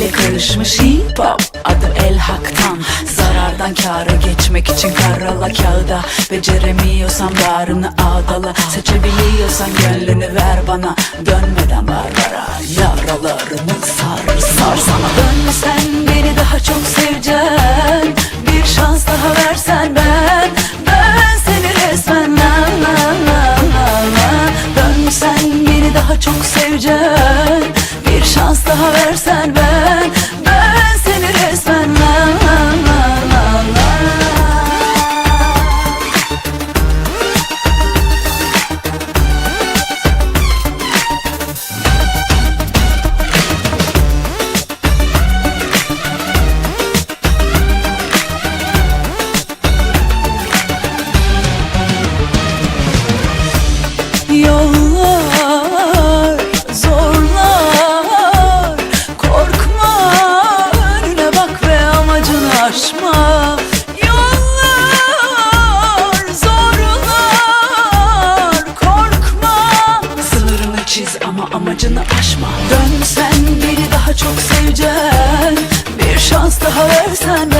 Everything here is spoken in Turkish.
yakışmış hip hop. Adım el haktan. Zarardan kâra geçmek için karala kağıda Beceremiyorsan bağrını ağdala. Seçebiliyorsan gönlünü ver bana. Dönmeden varlara Yaralarımı sar sar sana. Dönmesen beni daha çok seveceksin Bir şans daha versen ben. Ben seni resmen la la la la la Dönsen beni daha çok seveceksin Yollar, zorlar. Korkma, önüne bak ve amacını aşma. Yollar, zorlar. Korkma, sınırını çiz ama amacını aşma. Dönsen beni daha çok seveceksin Bir şans daha versen